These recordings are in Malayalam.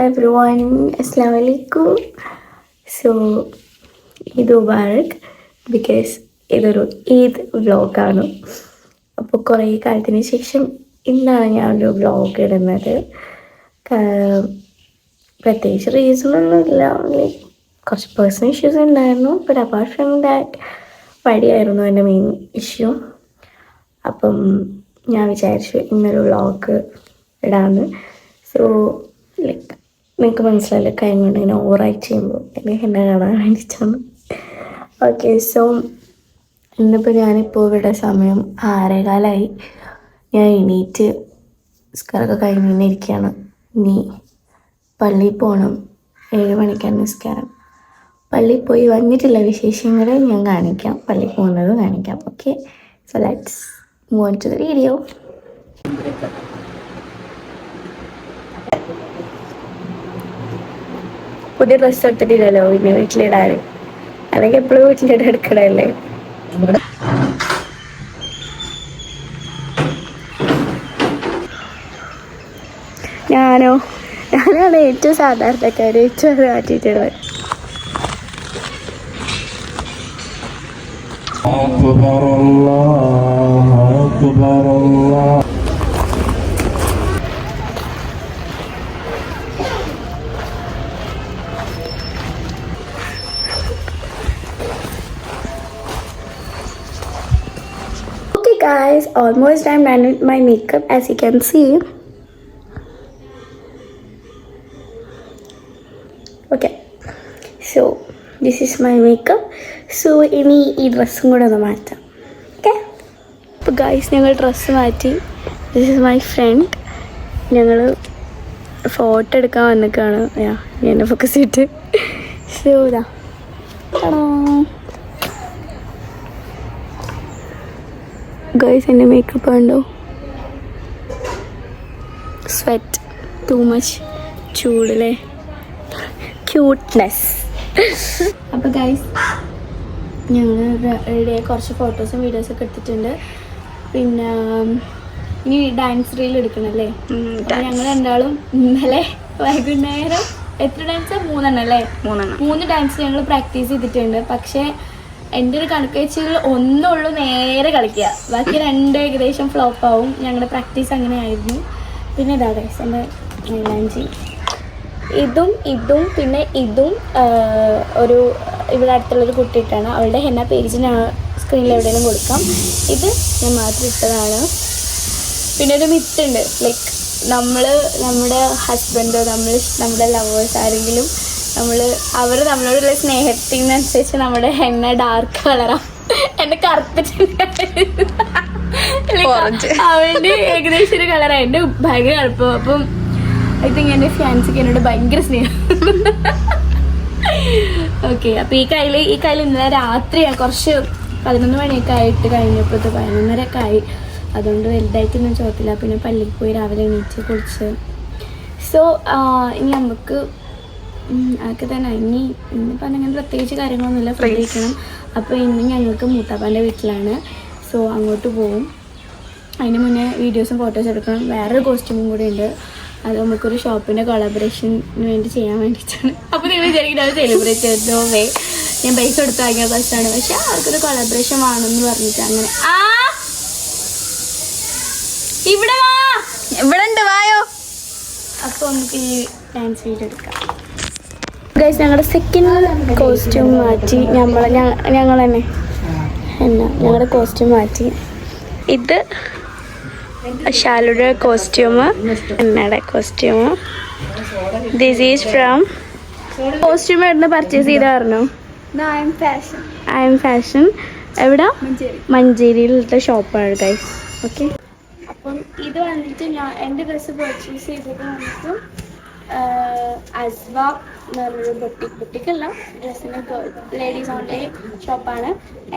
ഹലോ എവ്രി വൺ അസ്സാം വലൈക്കും സോ ഈദ് മുബാറക് ബിക്കോസ് ഇതൊരു ഈദ് വ്ലോഗാണ്. അപ്പോൾ കുറേ കാലത്തിന് ശേഷം ഇന്നാണ് ഞാൻ ഒരു വ്ലോഗ് ഇടുന്നത്. പ്രത്യേകിച്ച് റീസൺ ഒന്നുമില്ല. ലൈക്ക് കുറച്ച് പേഴ്സണൽ ഇഷ്യൂസ് ഉണ്ടായിരുന്നു. ബട്ട് അപ്പാർട്ട് ഫ്രം ദാറ്റ് വഴിയായിരുന്നു എന്റെ മെയിൻ ഇഷ്യൂ അപ്പം ഞാൻ വിചാരിച്ചു ഇന്നൊരു വ്ളോഗ് ഇടാന്ന്. സോ നിങ്ങൾക്ക് മനസ്സിലായില്ല? കൈ കൊണ്ട് ഇങ്ങനെ ഓവറായിട്ട് ചെയ്യുമ്പോൾ അല്ലെങ്കിൽ എന്നെ കാണാൻ വേണ്ടിയിട്ടാണ്. ഓക്കെ സോ ഇന്നിപ്പോൾ ഞാനിപ്പോൾ ഇവിടെ സമയം ആറേകാലായി. ഞാൻ എണീറ്റ് നിസ്കാരമൊക്കെ കഴിഞ്ഞ് ഇങ്ങനെ ഇരിക്കുകയാണ് ഇനി പള്ളിയിൽ പോകണം ഏഴ് മണിക്കാണ് നിസ്കാരം. പള്ളിയിൽ പോയി വന്നിട്ടുള്ള വിശേഷങ്ങൾ ഞാൻ കാണിക്കാം. പള്ളി പോകുന്നത് കാണിക്കാം. Okay so let's move to the video പുതിയ ഡ്രസ്സ് എടുത്തിട്ടില്ലല്ലോ പിന്നെ വീട്ടിലിടാൻ അല്ലെങ്കിൽ എപ്പോഴും വീട്ടിലിട്ട് എടുക്കണല്ലേ ഞാനോ ഞാനാണ് ഏറ്റവും സാധാരണക്കാർ ഏറ്റവും അത് മാറ്റിയിട്ടുള്ളത് أكبر الله أكبر الله almost I'm done with my makeup as you can see. Okay, so this is my makeup. So ഇനി ഈ ഡ്രസ്സും കൂടെ ഒന്ന് മാറ്റാം. ഓക്കെ അപ്പോൾ ഗൈസ് ഞങ്ങൾ ഡ്രസ്സ് മാറ്റി. ദിസ് ഇസ് മൈ ഫ്രണ്ട് ഞങ്ങൾ ഫോട്ടോ എടുക്കാൻ വന്നിക്കാണ്. എന്നെ ഫോക്കസ് ചെയ്തിട്ട്. സോ ഇതാ. ഗൈസ് എന്റെ മേക്കപ്പ് ഉണ്ടോ സ്വെറ്റ് ടു മച്ച് ചൂടല്ലേ ക്യൂട്ട്നെസ് അപ്പോൾ ഗൈസ് ഞങ്ങൾ റെഡി കുറച്ച് ഫോട്ടോസും വീഡിയോസൊക്കെ എടുത്തിട്ടുണ്ട്. പിന്നെ ഇനി ഡാൻസ് റീൽ എടുക്കണല്ലേ ഞങ്ങൾ രണ്ടാളും ഇന്നലെ വൈകുന്നേരം എത്ര ഡാൻസ് മൂന്നെണ്ണം അല്ലേ മൂന്നെണ്ണം. മൂന്ന് ഡാൻസ് ഞങ്ങൾ പ്രാക്ടീസ് ചെയ്തിട്ടുണ്ട്. പക്ഷേ എന്റെ ഒരു കണക്ക് വെച്ചാൽ ഒന്നുള്ളൂ നേരെ കളിക്കുക. ബാക്കി രണ്ട് ഏകദേശം ഫ്ലോപ്പ് ആവും. ഞങ്ങളുടെ പ്രാക്ടീസ് അങ്ങനെ ആയിരുന്നു പിന്നെ ഇതാ ഗൈസ് എന്റെ മൈലാഞ്ചി ഇതും ഇതും പിന്നെ ഇതും ഒരു ഇവിടെ അടുത്തുള്ളൊരു കുട്ടിയിട്ടാണ് അവളുടെ ഹെന്ന പേജ് ഞാൻ സ്ക്രീനിൽ എവിടെയെങ്കിലും കൊടുക്കാം. ഇത് ഞാൻ മാത്രം ഇട്ടതാണ്. പിന്നെ ഒരു മിത്തുണ്ട് ലൈക്ക് നമ്മൾ നമ്മുടെ ഹസ്ബൻഡോ നമ്മൾ നമ്മുടെ ലവേഴ്സ് ആരെങ്കിലും നമ്മൾ അവർ നമ്മളോടുള്ള സ്നേഹത്തിനനുസരിച്ച് നമ്മുടെ എണ്ണ ഡാർക്ക് കളറാണ് എന്നെ കറുത്തിട്ടുണ്ട് അവന്റെ ഏകദേശം ഒരു കളറാണ് എന്റെ ഭയങ്കര എളുപ്പം അപ്പം ഐ തിങ്ക് എന്റെ ഫാൻസിക്ക് എന്നോട് ഭയങ്കര സ്നേഹം. ഓക്കെ അപ്പോൾ ഈ കയ്യിൽ ഈ കയ്യിൽ ഇന്നലെ രാത്രിയാ കുറച്ച് പതിനൊന്ന് മണിയൊക്കെ ആയിട്ട് കഴിഞ്ഞപ്പോഴത്തെ പതിനൊന്നരയൊക്കെ ആയി. അതുകൊണ്ട് വലുതായിട്ടൊന്നും ചോദത്തില്ല പിന്നെ പള്ളിയിൽ പോയി രാവിലെ എണീച്ച് കുളിച്ച്. സോ ഇനി നമുക്ക് അതൊക്കെ തന്നെ. ഇനി ഇന്ന് പറഞ്ഞ അങ്ങനെ പ്രത്യേകിച്ച് കാര്യങ്ങളൊന്നുമില്ല. പ്രത്യേകിക്കണം അപ്പോൾ ഇന്ന് ഞങ്ങൾക്ക് മൂത്താപ്പാന്റെ വീട്ടിലാണ്. സോ അങ്ങോട്ട് പോവും. അതിന് മുന്നേ വീഡിയോസും ഫോട്ടോസും എടുക്കണം. വേറൊരു കോസ്റ്റ്യൂമും കൂടി ഉണ്ട്. അത് നമുക്കൊരു ഷോപ്പിന്റെ കൊളാബറേഷന് വേണ്ടി ചെയ്യാൻ വേണ്ടിയിട്ടാണ്. അപ്പോൾ നിങ്ങൾ വിചാരിക്കുന്നത് അത് സെലിബ്രേറ്റ് ചെയ്തോ വേ ഞാൻ പൈസ കൊടുത്ത് വാങ്ങിയ ബസ്സാണ് പക്ഷെ അവർക്കൊരു കൊളാബറേഷൻ വേണമെന്ന് പറഞ്ഞിട്ട് അങ്ങനെ. ആ! ഇവിടെ വാ! ഇവിടെ ഉണ്ട് വായോ. അപ്പോൾ നമുക്ക് ഈ ഡാൻസ് വീഡിയോ എടുക്കാം. ഗൈസ് ഞങ്ങളുടെ സെക്കൻഡ് കോസ്റ്റ്യൂം മാറ്റി. ഞമ്മളെ ഞങ്ങൾ തന്നെ. എന്നാ ഞങ്ങളുടെ കോസ്റ്റ്യൂം മാറ്റി. ഇത് ഷാലുടെ costume എന്നയുടെ costume this is from costume എവിടെ പർച്ചേസ് ചെയ്തായിരുന്നു ഐ എം ഫാഷൻ എവിടെ? മഞ്ചേരിയിലത്തെ ഷോപ്പാണ് ഗൈസ് ഓക്കെ അപ്പം ഇത് വന്നിട്ട് ഞാൻ എന്റെ ഡ്രസ്സ് പർച്ചേസ് ചെയ്തത് വന്നിട്ട് അസ്വ എന്ന് പറഞ്ഞൊരു ബൊട്ടിക് ബൊട്ടിക്കല്ല ഡ്രസ്സിന് ലേഡീസ് ഓൺലി ഷോപ്പാണ്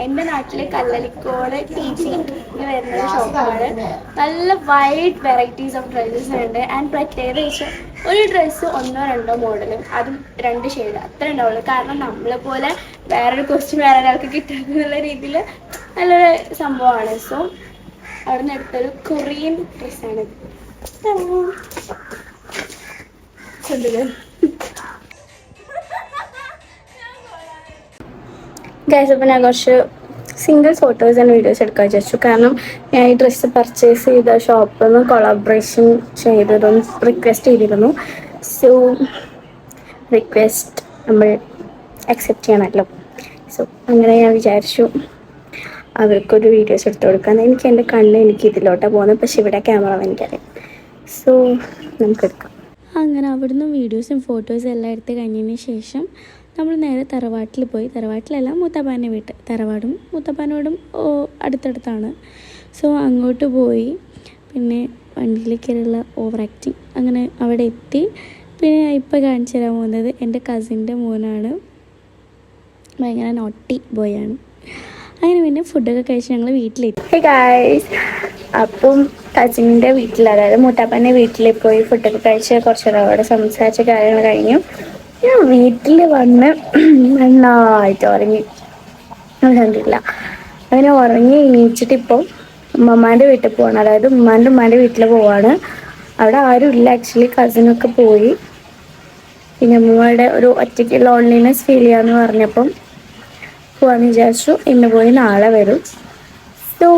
എന്റെ നാട്ടിലെ കല്ലലിക്കോട് ടീച്ചിങ് വരുന്ന ഷോപ്പാണ് നല്ല വൈഡ് വെറൈറ്റീസ് ഓഫ് ഡ്രസ്സസ് ഉണ്ട്. ആൻഡ് പ്രത്യേകത വെച്ചാൽ ഒരു ഡ്രസ്സ് ഒന്നോ രണ്ടോ മോഡലും അതും രണ്ട് ഷെയ്ഡ് അത്ര ഉണ്ടാവുള്ളൂ. കാരണം നമ്മളെ പോലെ വേറൊരു ക്വസ്റ്റ്യൻ വേറെ ഒരാൾക്ക് കിട്ടാന്നുള്ള രീതിയിൽ നല്ലൊരു സംഭവമാണ്. സോ അവിടെ നിന്ന് എടുത്തൊരു കൊറിയൻ ഡ്രസ്സാണ് ഗൈസ് അപ്പം ഞാൻ കുറച്ച് സിംഗിൾ ഫോട്ടോസ് ആൻഡ് വീഡിയോസ് എടുക്കാൻ വിചാരിച്ചു. കാരണം ഞാൻ ഈ ഡ്രസ്സ് പർച്ചേസ് ചെയ്ത ഷോപ്പിൽ നിന്ന് കൊളാബറേഷൻ ചെയ്തതും റിക്വസ്റ്റ് ചെയ്തിരുന്നു. സോ റിക്വസ്റ്റ് നമ്മൾ അക്സെപ്റ്റ് ചെയ്യണമല്ലോ. സോ അങ്ങനെ ഞാൻ വിചാരിച്ചു. അവർക്കൊരു വീഡിയോസ് എടുത്തു കൊടുക്കാൻ. എനിക്ക് എന്റെ കണ്ണ് എനിക്ക് ഇതിലോട്ടാണ് പോകുന്നത്. പക്ഷേ ഇവിടെ ക്യാമറ എനിക്കറിയാം. സോ നമുക്കെടുക്കാം അങ്ങനെ അവിടുന്ന് വീഡിയോസും ഫോട്ടോസും എല്ലാം എടുത്ത് കഴിഞ്ഞതിന് ശേഷം നമ്മൾ നേരെ തറവാട്ടിൽ പോയി. തറവാട്ടിലല്ല മൂത്തപ്പാന്റെ വീട്ട്. തറവാടും മൂത്തപ്പാനോടും അടുത്തടുത്താണ്. സോ അങ്ങോട്ട് പോയി. പിന്നെ വണ്ടിയിൽ കയറിയുള്ള ഓവർ ആക്ടിങ് അങ്ങനെ അവിടെ എത്തി. പിന്നെ ഇപ്പോൾ കാണിച്ചു തരാൻ പോകുന്നത് എന്റെ കസിന്റെ മോനാണ്. ഭയങ്കര നോട്ടി ബോയാണ് അങ്ങനെ പിന്നെ ഫുഡൊക്കെ കഴിച്ച് ഞങ്ങൾ വീട്ടിലെത്തി. അപ്പം കസിന്റെ വീട്ടിൽ അതായത് മൂത്താപ്പന്റെ വീട്ടിൽ പോയി ഫുഡൊക്കെ കഴിച്ച് കുറച്ച് നേരം അവിടെ സംസാരിച്ച കാര്യങ്ങൾ കഴിഞ്ഞു. ഞാൻ വീട്ടിൽ വന്ന് നന്നായിട്ട് ഉറങ്ങി. കണ്ടിട്ടില്ല. അങ്ങനെ ഉറങ്ങി എണീച്ചിട്ട് ഇപ്പോൾ ഉമ്മമാന്റെ വീട്ടിൽ പോവാണ്. അതായത് ഉമ്മാന്റെ ഉമ്മാന്റെ വീട്ടിൽ പോവാണ്. അവിടെ ആരും ഇല്ല. ആക്ച്വലി കസിനൊക്കെ പോയി. പിന്നെ ഉമ്മയുടെ ഒരു ഒറ്റയ്ക്ക് ലോൺലിനെസ് ഫീൽ ചെയ്യാന്ന് പറഞ്ഞപ്പം പോവാന്ന് വിചാരിച്ചു. ഇന്ന് പോയി നാളെ വരും. സോ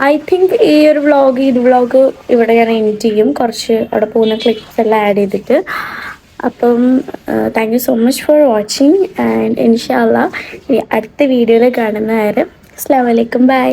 ഐ തിങ്ക് ഈ ഒരു വ്ളോഗ് ഇത് വ്ളോഗ് ഇവിടെ ഞാൻ എഡിറ്റ് ചെയ്യും. കുറച്ച് അവിടെ പോകുന്ന ക്ലിപ്സ് എല്ലാം ആഡ് ചെയ്തിട്ട്. അപ്പം thank you so much for watching and ഇൻഷാല്ല അടുത്ത വീഡിയോയിൽ കാണുന്ന നേരം അസ്ലാം വലൈക്കും ബൈ